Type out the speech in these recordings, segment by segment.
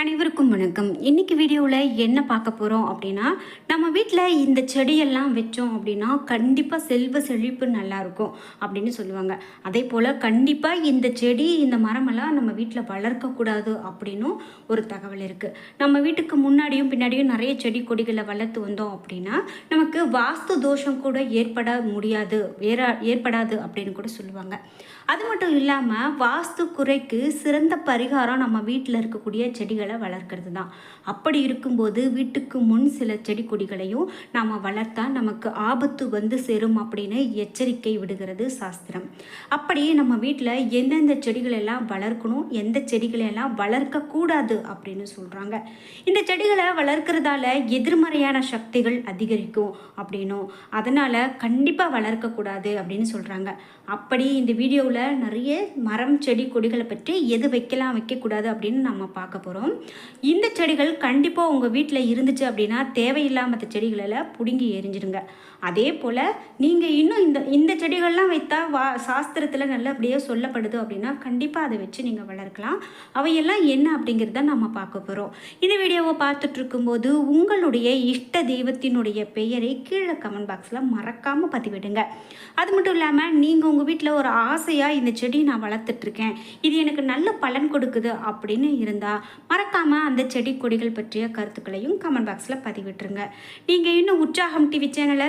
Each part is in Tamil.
அனைவருக்கும் வணக்கம். இன்னைக்கு வீடியோவில் என்ன பார்க்க போகிறோம் அப்படின்னா நம்ம வீட்டில் இந்த செடியெல்லாம் வச்சோம் அப்படின்னா கண்டிப்பாக செல்வ செழிப்பு நல்லா இருக்கும் அப்படின்னு சொல்லுவாங்க. அதே போல் கண்டிப்பாக இந்த செடி இந்த மரமெல்லாம் நம்ம வீட்டில் வளர்க்கக்கூடாது அப்படின்னும் ஒரு தகவல் இருக்குது நம்ம வீட்டுக்கு முன்னாடியும் பின்னாடியும் நிறைய செடி கொடிகளை வளர்த்து வந்தோம் அப்படின்னா நமக்கு வாஸ்து தோஷம் கூட ஏற்பட முடியாது ஏறா ஏற்படாது அப்படின்னு கூட சொல்லுவாங்க. அது மட்டும் இல்லாமல் வாஸ்து குறைக்கு சிறந்த பரிகாரம் நம்ம வீட்டில் இருக்கக்கூடிய செடிகள் வளர்க்கறது தான். அப்படி இருக்கும்போது வீட்டுக்கு முன் சில செடி கொடிகளையும் நாம் வளர்த்தா நமக்கு ஆபத்து வந்து சேரும் அப்படின்னு எச்சரிக்கை விடுகிறது சாஸ்திரம். அப்படி நம்ம வீட்டில் எந்தெந்த செடிகள் எல்லாம் வளர்க்கணும் எந்த செடிகளை எல்லாம் வளர்க்கக்கூடாது அப்படின்னு சொல்கிறாங்க இந்த செடிகளை வளர்க்குறதால எதிர்மறையான சக்திகள் அதிகரிக்கும் அப்படின்னும். அதனால் கண்டிப்பாக வளர்க்கக்கூடாது அப்படின்னு சொல்கிறாங்க அப்படி இந்த வீடியோவில் நிறைய மரம் செடி கொடிகளை பற்றி எது வைக்கலாம் வைக்கக்கூடாது அப்படின்னு நம்ம பார்க்க போகிறோம் இந்த செடிகள் கண்டிப்பாக உங்கள் வீட்டில் இருந்துச்சு அப்படின்னா தேவையில்லாம செடிகளெல்லாம் பிடுங்கி எரிஞ்சிடுங்க. அதே போல் நீங்கள் இன்னும் இந்த இந்த செடிகள்லாம் வைத்தா வா சாஸ்திரத்தில் நல்லபடியாக சொல்லப்படுது அப்படின்னா கண்டிப்பாக அதை வச்சு நீங்கள் வளர்க்கலாம். அவையெல்லாம் என்ன அப்படிங்கிறத நம்ம பார்க்க போகிறோம் இந்த வீடியோவை பார்த்துட்ருக்கும்போது உங்களுடைய இஷ்ட தெய்வத்தினுடைய பெயரை கீழே கமெண்ட் பாக்ஸில் மறக்காமல் பதிவிடுங்க. அது மட்டும் இல்லாமல் நீங்கள் உங்கள் வீட்டில் ஒரு ஆசையாக இந்த செடி நான் வளர்த்துட்ருக்கேன். இது எனக்கு நல்ல பலன் கொடுக்குது அப்படின்னு இருந்தால் மறக்காமல் அந்த செடி கொடிகள் பற்றிய கருத்துக்களையும் கமெண்ட் பாக்ஸில் பதிவிட்டுருங்க. நீங்கள் இன்னும் உற்சாகம் டிவி சேனலை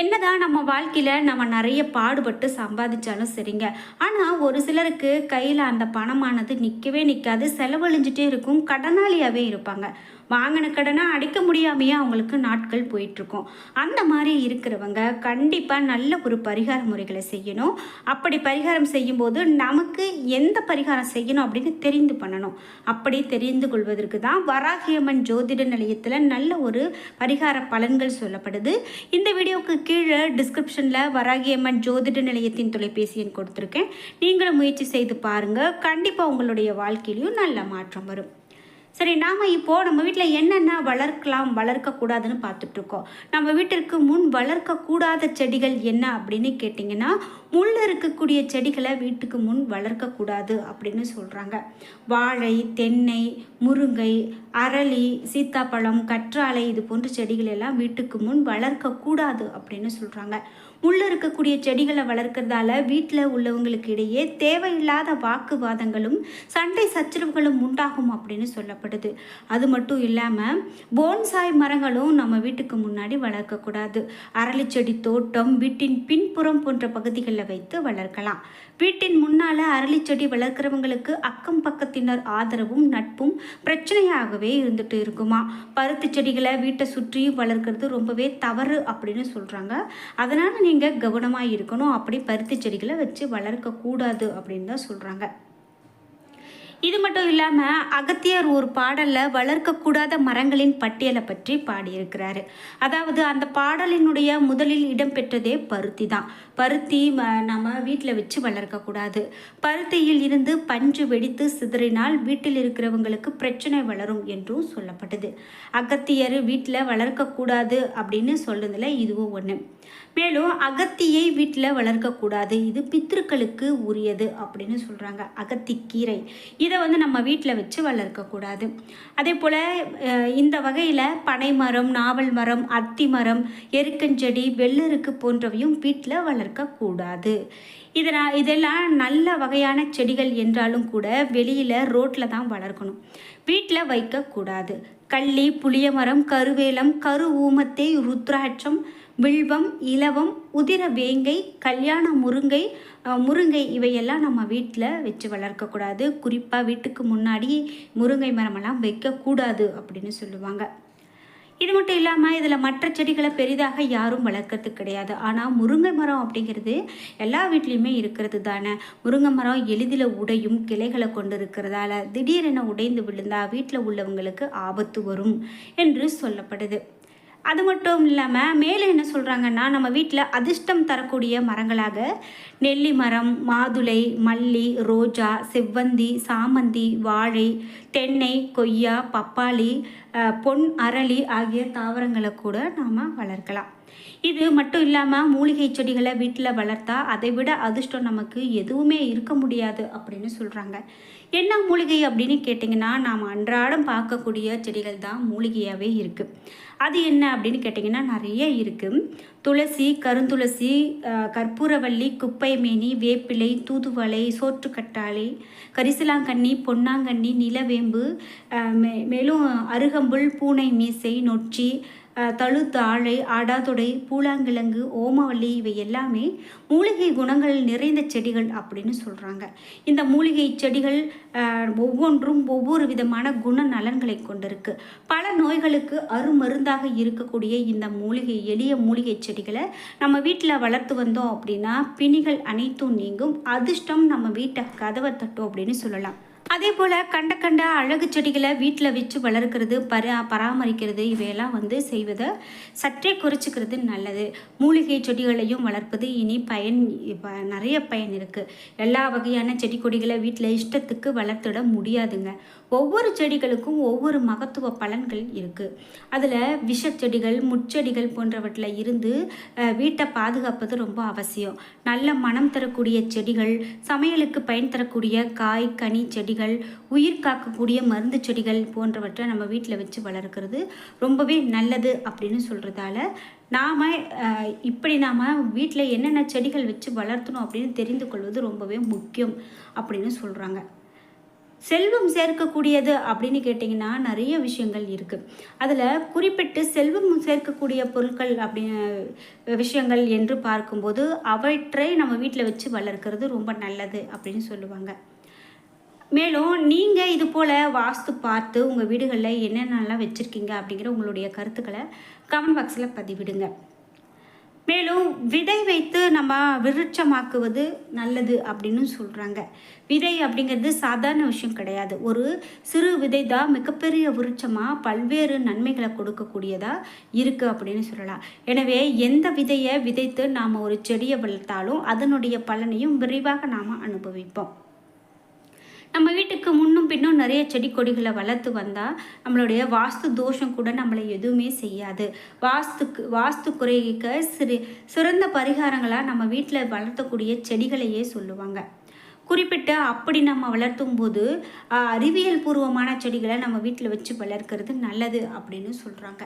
என்னதான் நம்ம வாழ்க்கையில் நம்ம நிறைய பாடுபட்டு சம்பாதிச்சாலும் சரிங்க. ஆனால் ஒரு சிலருக்கு கையில் அந்த பணமானது நிற்கவே நிற்காது செலவழிஞ்சிட்டே இருக்கும் கடனாளியாகவே இருப்பாங்க. வாங்கின கடனை அடைக்க முடியாமையே அவங்களுக்கு நாட்கள் போயிட்டுருக்கும். அந்த மாதிரி இருக்கிறவங்க கண்டிப்பாக நல்ல ஒரு பரிகார முறைகளை செய்யணும். அப்படி பரிகாரம் செய்யும்போது நமக்கு எந்த பரிகாரம் செய்யணும் அப்படின்னு தெரிந்து பண்ணணும். அப்படி தெரிந்து கொள்வதற்கு தான் வராகியம்மன் ஜோதிட நிலையத்தில் நல்ல ஒரு பரிகார பலன்கள் சொல்லப்படுது. இந்த வீடியோவுக்கு கீழே டிஸ்கிரிப்ஷனில் வராகியம்மன் ஜோதிட நிலையத்தின் தொலைபேசி எண் கொடுத்துருக்கேன். நீங்களும் முயற்சி செய்து பாருங்கள் கண்டிப்பாக உங்களுடைய வாழ்க்கையிலையும் நல்ல மாற்றம் வரும். சரி நாம் இப்போது நம்ம வீட்டில் என்னென்ன வளர்க்கலாம் வளர்க்கக்கூடாதுன்னு பார்த்துட்ருக்கோம். நம்ம வீட்டிற்கு முன் வளர்க்கக்கூடாத செடிகள் என்ன அப்படின்னு கேட்டிங்கன்னா முள் இருக்கக்கூடிய செடிகளை வீட்டுக்கு முன் வளர்க்கக்கூடாது அப்படின்னு சொல்கிறாங்க வாழை தென்னை முருங்கை அரளி சீத்தாப்பழம் கற்றாழை இது போன்ற செடிகள் எல்லாம் வீட்டுக்கு முன் வளர்க்கக்கூடாது அப்படின்னு சொல்கிறாங்க உள்ளே இருக்கக்கூடிய செடிகளை வளர்க்கறதால வீட்டில் உள்ளவங்களுக்கு இடையே தேவையில்லாத வாக்குவாதங்களும் சண்டை சச்சரவுகளும் உண்டாகும் அப்படின்னு சொல்லப்படுது. அது மட்டும் இல்லாமல் போன்சாய் மரங்களும் நம்ம வீட்டுக்கு முன்னாடி வளர்க்கக்கூடாது. அரளிச்செடி தோட்டம் வீட்டின் பின்புறம் போன்ற பகுதிகளில் வைத்து வளர்க்கலாம். வீட்டின் முன்னால் அரளிச்செடி வளர்க்குறவங்களுக்கு அக்கம் பக்கத்தினர் ஆதரவும் நட்பும் பிரச்சனையாகவே இருந்துட்டு இருக்குமா? பருத்தி செடிகளை வீட்டை சுற்றியும் வளர்க்குறது ரொம்பவே தவறு அப்படின்னு சொல்கிறாங்க அதனால் நீங்கள் கவனமாக இருக்கணும். அப்படி பருத்தி செடிகளை வச்சு வளர்க்கக்கூடாது அப்படின்னு தான் சொல்கிறாங்க இது மட்டும் இல்லாமல் அகத்தியர் ஒரு பாடலில் வளர்க்கக்கூடாத மரங்களின் பட்டியலை பற்றி பாடியிருக்கிறாரு. அதாவது அந்த பாடலினுடைய முதலில் இடம்பெற்றதே பருத்தி தான். பருத்தி நம்ம வீட்டில் வச்சு வளர்க்கக்கூடாது பருத்தியில் இருந்து பஞ்சு வெடித்து சிதறினால் வீட்டில் இருக்கிறவங்களுக்கு பிரச்சனை வளரும் என்றும் சொல்லப்பட்டது. அகத்தியர் வீட்டில் வளர்க்கக்கூடாது அப்படின்னு சொல்றதுல இதுவும் ஒன்று மேலும் அகத்தியை வீட்டில் வளர்க்கக்கூடாது இது பித்திருக்களுக்கு உரியது அப்படின்னு சொல்கிறாங்க அகத்திக்கீரை இது இதை வந்து நம்ம வீட்டில் வச்சு வளர்க்கக்கூடாது. அதே போல் இந்த வகையில் பனை மரம் நாவல் மரம் அத்தி மரம் எருக்கஞ்செடி வெள்ளருக்கு போன்றவையும் வீட்டில் வளர்க்கக்கூடாது. இதனால் இதெல்லாம் நல்ல வகையான செடிகள் என்றாலும் கூட வெளியில் ரோட்டில் தான் வளர்க்கணும். வீட்டில் வைக்கக்கூடாது. கள்ளி புளியமரம் கருவேலம் கரு ஊமத்தை ருத்ராட்சம் வில்வம் இலவம் உதிர வேங்கை கல்யாண முருங்கை முருங்கை இவையெல்லாம் நம்ம வீட்டில் வச்சு வளர்க்கக்கூடாது குறிப்பாக வீட்டுக்கு முன்னாடி முருங்கை மரமெல்லாம் வைக்கக்கூடாது அப்படின்னு சொல்லுவாங்க. இது மட்டும் இல்லாமல் இதில் மற்ற செடிகளை பெரிதாக யாரும் வளர்க்கறது கிடையாது. ஆனால் முருங்கை மரம் அப்படிங்கிறது எல்லா வீட்லேயுமே இருக்கிறது தானே. முருங்கை மரம் எளிதில் உடையும் கிளைகளை கொண்டு இருக்கிறதால திடீரென உடைந்து விழுந்தால் வீட்டில் உள்ளவங்களுக்கு ஆபத்து வரும் என்று சொல்லப்படுது. அது மட்டும் இல்லாமல் மேலே என்ன சொல்கிறாங்கன்னா நம்ம வீட்டில் அதிர்ஷ்டம் தரக்கூடிய மரங்களாக நெல்லி மரம் மாதுளை மல்லி ரோஜா செவ்வந்தி சாமந்தி வாழை தென்னை கொய்யா பப்பாளி பொன் அரளி ஆகிய தாவரங்களை கூட நாம் வளர்க்கலாம். இது மட்டும் இல்லாமல் மூலிகை செடிகளை வீட்டில் வளர்த்தா அதை விட அதிர்ஷ்டம் நமக்கு எதுவுமே இருக்க முடியாது அப்படின்னு சொல்கிறாங்க என்ன மூலிகை அப்படின்னு கேட்டிங்கன்னா நாம் அன்றாடம் பார்க்கக்கூடிய செடிகள் தான் மூலிகையாகவே இருக்குது அது என்ன அப்படின்னு கேட்டிங்கன்னா நிறைய இருக்குது துளசி கருந்துளசி கற்பூரவள்ளி குப்பைமேனி வேப்பிலை தூதுவளை சோற்றுக்கட்டாளை கரிசலாங்கண்ணி பொன்னாங்கண்ணி நிலவேம்பு மே மேலும் அருகம்புல் பூனை மீசை நொச்சி தழுத்தாழை ஆடாதொடை பூலாங்கிழங்கு ஓமவல்லி இவை எல்லாமே மூலிகை குணங்கள் நிறைந்த செடிகள் அப்படின்னு சொல்கிறாங்க இந்த மூலிகை செடிகள் ஒவ்வொன்றும் ஒவ்வொரு விதமான குண நலன்களை கொண்டிருக்கு. பல நோய்களுக்கு அருமருந்தாக இருக்கக்கூடிய இந்த மூலிகை எளிய மூலிகை செடிகளை நம்ம வீட்டில் வளர்த்து வந்தோம் அப்படின்னா பிணிகள் அனைத்தும் நீங்கும். அதிர்ஷ்டம் நம்ம வீட்டை கதவை தட்டும் அப்படின்னு சொல்லலாம். அதே போல் கண்ட கண்ட அழகு செடிகளை வீட்டில் வச்சு வளர்க்குறது பரா பராமரிக்கிறது இவையெல்லாம் வந்து செய்வதை சற்றே குறைச்சிக்கிறது நல்லது. மூலிகை செடிகளையும் வளர்ப்பது இனி பயன் இப்ப நிறைய பயன் இருக்குது எல்லா வகையான செடி கொடிகளை வீட்டில் இஷ்டத்துக்கு வளர்த்துட முடியாதுங்க. ஒவ்வொரு செடிகளுக்கும் ஒவ்வொரு மகத்துவ பலன்கள் இருக்குது அதில் விஷச்செடிகள் முட்செடிகள் போன்றவற்றில் இருந்து வீட்டை பாதுகாப்பது ரொம்ப அவசியம். நல்ல மனம் தரக்கூடிய செடிகள் சமையலுக்கு பயன் தரக்கூடிய காய் கனி செடிகள் உயிர் காக்கக்கூடிய மருந்து செடிகள் போன்றவற்றை நம்ம வீட்டில் வச்சு வளர்க்குறது ரொம்பவே நல்லது அப்படின்னு சொல்கிறதால நாம் இப்படி நாம் வீட்டில் என்னென்ன செடிகள் வச்சு வளர்த்தணும் அப்படின்னு தெரிந்து கொள்வது ரொம்பவே முக்கியம் அப்படின்னு சொல்கிறாங்க செல்வம் சேர்க்கக்கூடியது அப்படின்னு கேட்டிங்கன்னா நிறைய விஷயங்கள் இருக்குது அதில் குறிப்பிட்டு செல்வம் சேர்க்கக்கூடிய பொருட்கள் அப்படி விஷயங்கள் என்று பார்க்கும்போது அவற்றை நம்ம வீட்டில் வச்சு வளர்க்குறது ரொம்ப நல்லது அப்படின்னு சொல்லுவாங்க. மேலும் நீங்கள் இது போல் வாஸ்து பார்த்து உங்கள் வீடுகளில் என்னென்னலாம் வச்சுருக்கீங்க அப்படிங்கிற உங்களுடைய கருத்துக்களை கமெண்ட் பாக்ஸில் பதிவிடுங்க. மேலும் விதை வைத்து நம்ம விருட்சமாக்குவது நல்லது அப்படின்னு சொல்கிறாங்க விதை அப்படிங்கிறது சாதாரண விஷயம் கிடையாது. ஒரு சிறு விதை தான் மிகப்பெரிய விருட்சமாக பல்வேறு நன்மைகளை கொடுக்கக்கூடியதாக இருக்குது அப்படின்னு சொல்லலாம். எனவே எந்த விதையை விதைத்து நாம் ஒரு செடியை வளர்த்தாலும் அதனுடைய பலனையும் விரைவாக நாம் அனுபவிப்போம். நம்ம வீட்டுக்கு முன்னும் பின்னும் நிறைய செடி கொடிகளை வளர்த்து வந்தால் நம்மளுடைய வாஸ்து தோஷம் கூட நம்மளை எதுவுமே செய்யாது. வாஸ்துக்கு வாஸ்து குறைக்க சிறு சிறந்த பரிகாரங்களாக நம்ம வீட்டில் வளர்த்தக்கூடிய செடிகளையே சொல்லுவாங்க. குறிப்பிட்ட அப்படி நம்ம வளர்த்தும் போது அறிவியல் பூர்வமான செடிகளை நம்ம வீட்டில் வச்சு வளர்க்குறது நல்லது அப்படின்னு சொல்கிறாங்க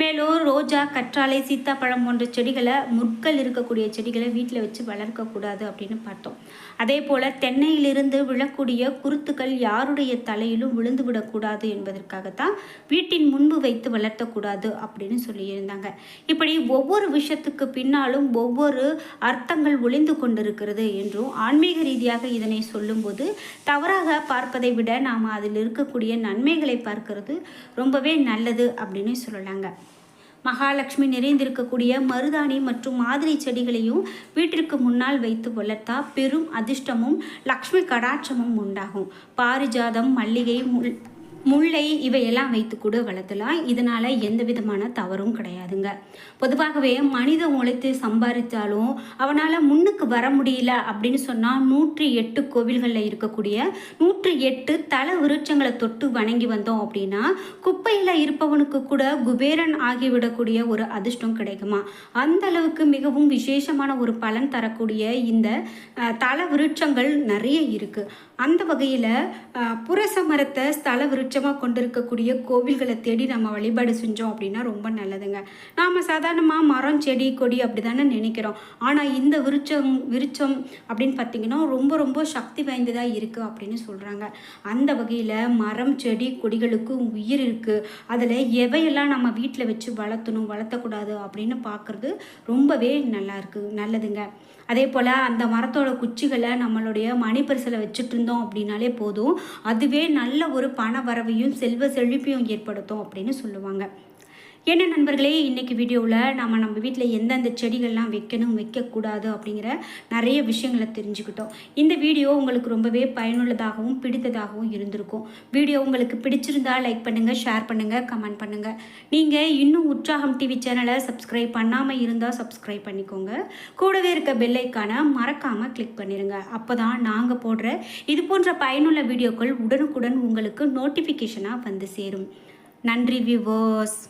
மேலும் ரோஜா கற்றாழை சீத்தாப்பழம் போன்ற செடிகளை முட்கள் இருக்கக்கூடிய செடிகளை வீட்டில் வச்சு வளர்க்கக்கூடாது அப்படின்னு பார்த்தோம். அதே போல் தென்னையிலிருந்து விழக்கூடிய குருத்துக்கள் யாருடைய தலையிலும் விழுந்து விடக்கூடாது என்பதற்காகத்தான் வீட்டின் முன்பு வைத்து வளர்த்தக்கூடாது அப்படின்னு சொல்லியிருந்தாங்க. இப்படி ஒவ்வொரு விஷயத்துக்கு பின்னாலும் ஒவ்வொரு அர்த்தங்கள் ஒளிந்து கொண்டிருக்கிறது என்றும் ஆன்மீக ரீதியாக இதனை சொல்லும்போது தவறாக பார்ப்பதை விட நாம் அதில் இருக்கக்கூடிய நன்மைகளை பார்க்கிறது ரொம்பவே நல்லது அப்படின்னு சொல்லலாங்க. மகாலட்சுமி நிறைந்திருக்கக்கூடிய மருதாணி மற்றும் மாதிரி செடிகளையும் வீட்டிற்கு முன்னால் வைத்து வளர்த்தா பெரும் அதிர்ஷ்டமும் லக்ஷ்மி கடாட்சமும் உண்டாகும். பாரிஜாதம் மல்லிகை முள் முல்லை இவையெல்லாம் வைத்து கூட வளர்த்தலாம். இதனால் எந்த விதமான தவறும் கிடையாதுங்க. பொதுவாகவே மனித உழைத்து சம்பாதித்தாலும் அவனால் முன்னுக்கு வர முடியல அப்படின்னு சொன்னால் நூற்றி எட்டு கோவில்களில் இருக்கக்கூடிய நூற்றி எட்டு தல விருட்சங்களை தொட்டு வணங்கி வந்தோம் அப்படின்னா குப்பையில் இருப்பவனுக்கு கூட குபேரன் ஆகிவிடக்கூடிய ஒரு அதிர்ஷ்டம் கிடைக்குமா? அந்த அளவுக்கு மிகவும் விசேஷமான ஒரு பலன் தரக்கூடிய இந்த தல விருட்சங்கள் நிறைய இருக்குது அந்த வகையில் புரச மரத்தை ஸ்தல விருட்சமாக கொண்டிருக்கக்கூடிய கோவில்களை தேடி நம்ம வழிபாடு செஞ்சோம் அப்படின்னா ரொம்ப நல்லதுங்க. நாம் சாதாரணமாக மரம் செடி கொடி அப்படி தானே நினைக்கிறோம். ஆனால் இந்த விருச்சம் விருச்சம் அப்படின்னு பார்த்திங்கன்னா ரொம்ப ரொம்ப சக்தி வாய்ந்ததாக இருக்குது அப்படின்னு சொல்கிறாங்க அந்த வகையில் மரம் செடி கொடிகளுக்கும் உயிர் இருக்குது அதில் எவையெல்லாம் நம்ம வீட்டில் வச்சு வளர்த்தணும் வளர்த்தக்கூடாது அப்படின்னு பார்க்குறது ரொம்பவே நல்லா இருக்குது நல்லதுங்க. அதே போல் அந்த மரத்தோட குச்சிகளை நம்மளுடைய மணி பரிசில் வச்சுட்டு இருந்தோம் அப்படின்னாலே போதும். அதுவே நல்ல ஒரு பண வரவையும் செல்வ செழிப்பையும் ஏற்படுத்தும் அப்படின்னு சொல்லுவாங்க. என்ன நண்பர்களே இன்றைக்கி வீடியோவில் நம்ம நம்ம வீட்டில் எந்தெந்த செடிகள்லாம் வைக்கணும் வைக்கக்கூடாது அப்படிங்கிற நிறைய விஷயங்களை தெரிஞ்சுக்கிட்டோம். இந்த வீடியோ உங்களுக்கு ரொம்பவே பயனுள்ளதாகவும் பிடித்ததாகவும் இருந்திருக்கும். வீடியோ உங்களுக்கு பிடிச்சிருந்தா லைக் பண்ணுங்கள் ஷேர் பண்ணுங்கள் கமெண்ட் பண்ணுங்கள் நீங்கள் இன்னும் உற்சாகம் டிவி சேனலை சப்ஸ்கிரைப் பண்ணாமல் இருந்தால் சப்ஸ்கிரைப் பண்ணிக்கோங்க. கூடவே இருக்க பெல்லைக்கான மறக்காமல் கிளிக் பண்ணிடுங்க அப்போ தான் நாங்கள் போடுற இது போன்ற பயனுள்ள வீடியோக்கள் உடனுக்குடன் உங்களுக்கு நோட்டிஃபிகேஷனாக வந்து சேரும். நன்றி வியூவர்ஸ்